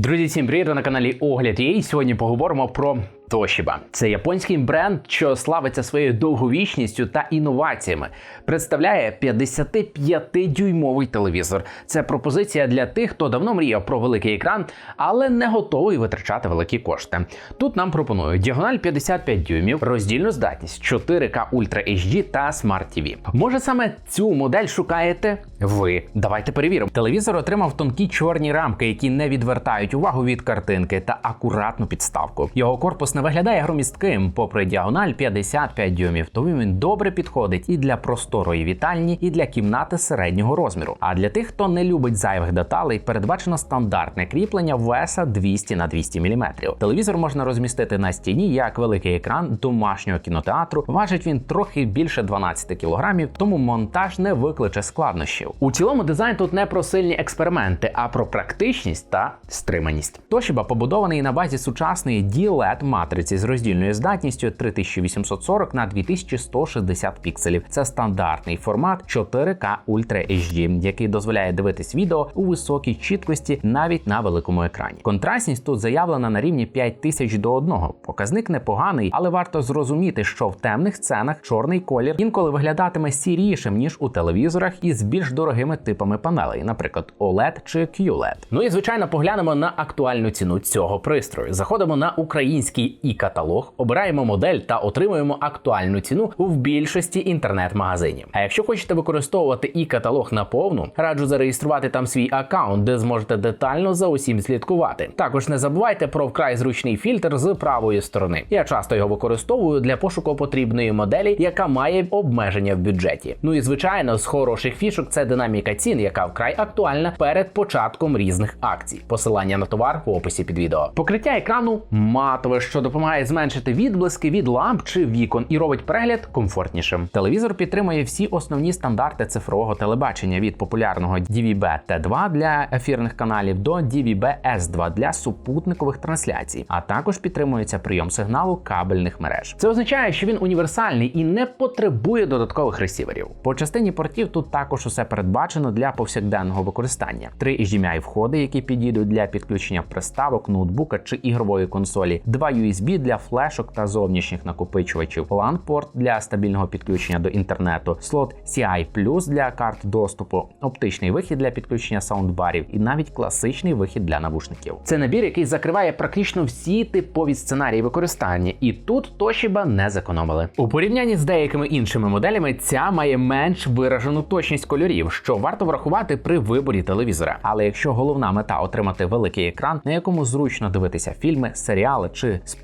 Друзі, всім привіт! Ви на каналі Огляд. І сьогодні поговоримо про Toshiba. Це японський бренд, що славиться своєю довговічністю та інноваціями. Представляє 55-дюймовий телевізор. Це пропозиція для тих, хто давно мріяв про великий екран, але не готовий витрачати великі кошти. Тут нам пропонують діагональ 55 дюймів, роздільну здатність 4К Ultra HD та Smart TV. Може саме цю модель шукаєте ви? Давайте перевіримо. Телевізор отримав тонкі чорні рамки, які не відвертають увагу від картинки та акуратну підставку. Його корпус не виглядає громістким, попри діагональ 55 дюймів, тому він добре підходить і для просторої вітальні, і для кімнати середнього розміру. А для тих, хто не любить зайвих деталей, передбачено стандартне кріплення веса 200 на 200 мм. Телевізор можна розмістити на стіні як великий екран домашнього кінотеатру. Важить він трохи більше 12 кг, тому монтаж не викличе складнощів. У цілому дизайн тут не про сильні експерименти, а про практичність та стриманість. Toshiba побудований на базі сучасної DLED матриці з роздільною здатністю 3840 на 2160 пікселів. Це стандартний формат 4К Ultra HD, який дозволяє дивитись відео у високій чіткості навіть на великому екрані. Контрастність тут заявлена на рівні 5000 до 1. Показник непоганий, але варто зрозуміти, що в темних сценах чорний колір інколи виглядатиме сірішим ніж у телевізорах із більш дорогими типами панелей, наприклад, OLED чи QLED. Ну і звичайно поглянемо на актуальну ціну цього пристрою. Заходимо на український і каталог, обираємо модель та отримуємо актуальну ціну в більшості інтернет-магазинів. А якщо хочете використовувати і каталог наповну, раджу зареєструвати там свій аккаунт, де зможете детально за усім слідкувати. Також не забувайте про вкрай зручний фільтр з правої сторони. Я часто його використовую для пошуку потрібної моделі, яка має обмеження в бюджеті. Ну і звичайно, з хороших фішок це динаміка цін, яка вкрай актуальна перед початком різних акцій. Посилання на товар в описі під відео. Покриття екрану матове, що допомагає зменшити відблиски від ламп чи вікон і робить перегляд комфортнішим. Телевізор підтримує всі основні стандарти цифрового телебачення від популярного DVB-T2 для ефірних каналів до DVB-S2 для супутникових трансляцій, а також підтримується прийом сигналу кабельних мереж. Це означає, що він універсальний і не потребує додаткових ресіверів. По частині портів тут також усе передбачено для повсякденного використання. Три HDMI входи, які підійдуть для підключення приставок, ноутбука чи ігрової консолі, два USB для флешок та зовнішніх накопичувачів, LAN-порт для стабільного підключення до інтернету, слот CI для карт доступу, оптичний вихід для підключення саундбарів і навіть класичний вихід для навушників. Це набір, який закриває практично всі типові сценарії використання, і тут Toshiba не зекономили. У порівнянні з деякими іншими моделями, ця має менш виражену точність кольорів, що варто врахувати при виборі телевізора. Але якщо головна мета отримати великий екран, на якому зручно дивитися фільми, серіали чи спортивні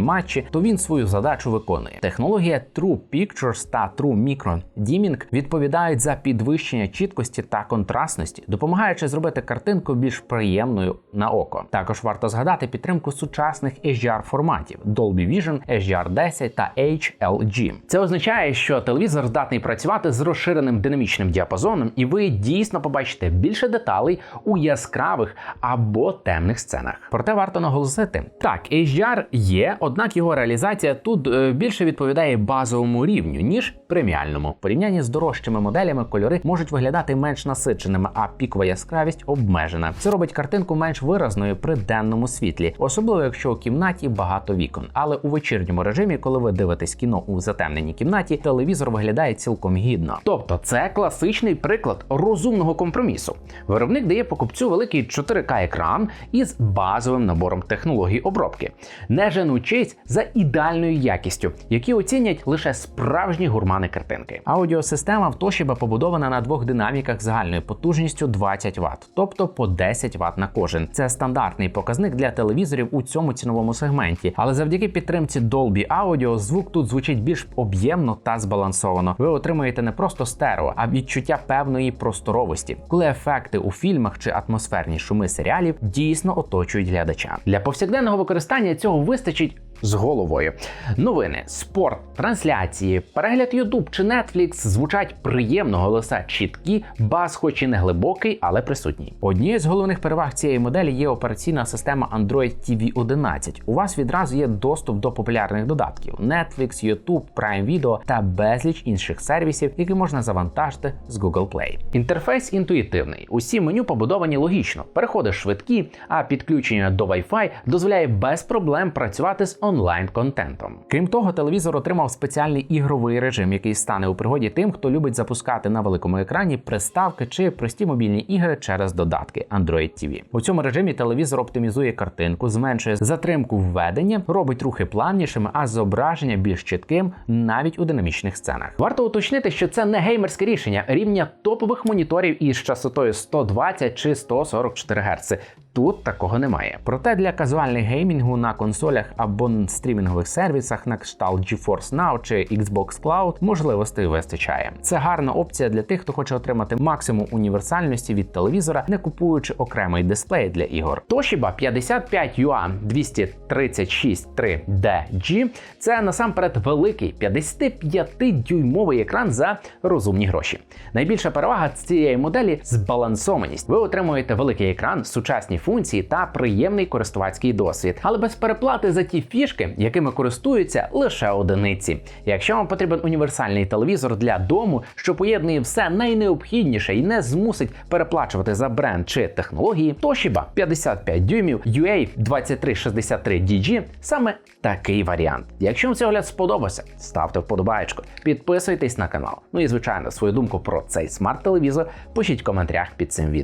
матчі, то він свою задачу виконує. Технологія True Pictures та True Micron Dimming відповідають за підвищення чіткості та контрастності, допомагаючи зробити картинку більш приємною на око. Також варто згадати підтримку сучасних HDR форматів Dolby Vision, HDR10 та HLG. Це означає, що телевізор здатний працювати з розширеним динамічним діапазоном, і ви дійсно побачите більше деталей у яскравих або темних сценах. Проте варто наголосити, так HDR є, однак його реалізація тут е, більше відповідає базовому рівню ніж преміальному. Порівнянні з дорожчими моделями кольори можуть виглядати менш насиченими, а пікова яскравість обмежена. Це робить картинку менш виразною при денному світлі, особливо якщо у кімнаті багато вікон. Але у вечірньому режимі, коли ви дивитесь кіно у затемненій кімнаті, телевізор виглядає цілком гідно. Тобто, це класичний приклад розумного компромісу. Виробник дає покупцю великий 4К екран із базовим набором технологій обробки, не женучись за ідеальною якістю, які оцінять лише справжні гурмани картинки. Аудіосистема в Toshiba побудована на двох динаміках загальною потужністю 20 Вт, тобто по 10 Вт на кожен. Це стандартний показник для телевізорів у цьому ціновому сегменті, але завдяки підтримці Dolby Audio звук тут звучить більш об'ємно та збалансовано. Ви отримуєте не просто стерео, а відчуття певної просторовості, коли ефекти у фільмах чи атмосферні шуми серіалів дійсно оточують глядача. Для повсякденного використання цього вистачить з головою. Новини, спорт, трансляції, перегляд YouTube чи Netflix звучать приємно, голоса чіткі, бас, хоч і не глибокий, але присутній. Однією з головних переваг цієї моделі є операційна система Android TV 11. У вас відразу є доступ до популярних додатків: Netflix, YouTube, Prime Video та безліч інших сервісів, які можна завантажити з Google Play. Інтерфейс інтуїтивний. Усі меню побудовані логічно, переходи швидкі, а підключення до Wi-Fi дозволяє без проблем працювати з онлайн-контентом. Крім того, телевізор отримав спеціальний ігровий режим, який стане у пригоді тим, хто любить запускати на великому екрані приставки чи прості мобільні ігри через додатки Android TV. У цьому режимі телевізор оптимізує картинку, зменшує затримку введення, робить рухи плавнішими, а зображення більш чітким навіть у динамічних сценах. Варто уточнити, що це не геймерське рішення рівня топових моніторів із частотою 120 чи 144 Гц. Тут такого немає. Проте для казуальних геймінгу на консолях або стрімінгових сервісах на кшталт GeForce Now чи Xbox Cloud можливостей вистачає. Це гарна опція для тих, хто хоче отримати максимум універсальності від телевізора, не купуючи окремий дисплей для ігор. Toshiba 55 UA 236.3DG – це насамперед великий 55-дюймовий екран за розумні гроші. Найбільша перевага цієї моделі збалансованість. Ви отримуєте великий екран, сучасні функції та приємний користувацький досвід, але без переплати за ті фішки, якими користуються лише одиниці. Якщо вам потрібен універсальний телевізор для дому, що поєднує все найнеобхідніше і не змусить переплачувати за бренд чи технології, то Toshiba 55 дюймів UA 2363 DG саме такий варіант. Якщо вам цей огляд сподобався, ставте вподобаєчку, підписуйтесь на канал. Ну і звичайно, свою думку про цей смарт-телевізор пишіть в коментарях під цим відео.